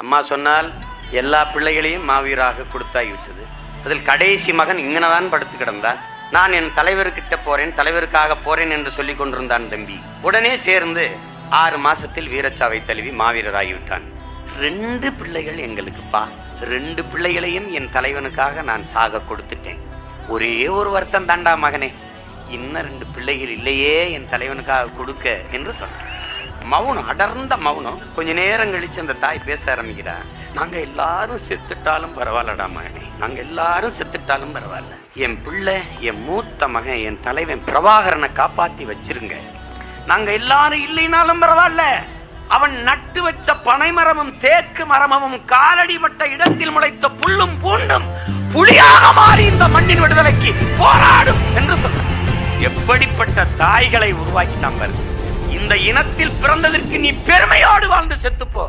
அம்மா சொன்னால் எல்லா பிள்ளைகளையும் மாவீராக கொடுத்தாகிவிட்டது அதில் கடைசி மகன் இங்கனதான் படுத்து கிடந்தான். நான் என் தலைவர்கிட்ட போறேன் தலைவருக்காக போறேன் என்று சொல்லி கொண்டிருந்தான் தம்பி. உடனே சேர்ந்து ஆறு மாசத்தில் வீரச்சாவை தழுவி மாவீரராகிவிட்டான். ரெண்டு பிள்ளைகள் எங்களுக்குப்பா ரெண்டு பிள்ளைகளையும் என் தலைவனுக்காக நான் சாக கொடுத்துட்டேன். ஒரே ஒரு வருத்தம் தாண்டா மகனே. இன்னும் ரெண்டு பிள்ளைகள் இல்லையே என் தலைவனுக்காக கொடுக்க என்று சொன்னான். மௌனம் அடர்ந்த மௌனம். கொஞ்ச நேரம் கழிச்சு அந்த தாய் பேச ஆரம்பிக்கிறா. நாங்க எல்லாரும் செத்துட்டாலும் பரவாயில்லடா மகனே. நாங்க எல்லாரும் செத்துட்டாலும் பரவாயில்ல. என் பிள்ளை என் மூத்த மகன் என் தலைவன் பிரபாகரனை காப்பாத்தி வச்சிருங்க. நாங்க எல்லாரும் இல்லைனாலும் பரவாயில்ல. அவன் நட்டு வச்ச பனை மரமும் தேக்கு மரமும் காலடிபட்ட இடத்தில் முளைத்த புல்லும் பூண்டும் புலியாக மாறி இந்த மண்ணின் விடுதலைக்கு போராடும் என்று சொன்னார் எப்படிப்பட்ட தாய்களை உருவாக்கி பாரு இந்த இனத்தில் பிறந்ததற்கு நீ பெருமையோடு வாழ்ந்து செத்துப்போ.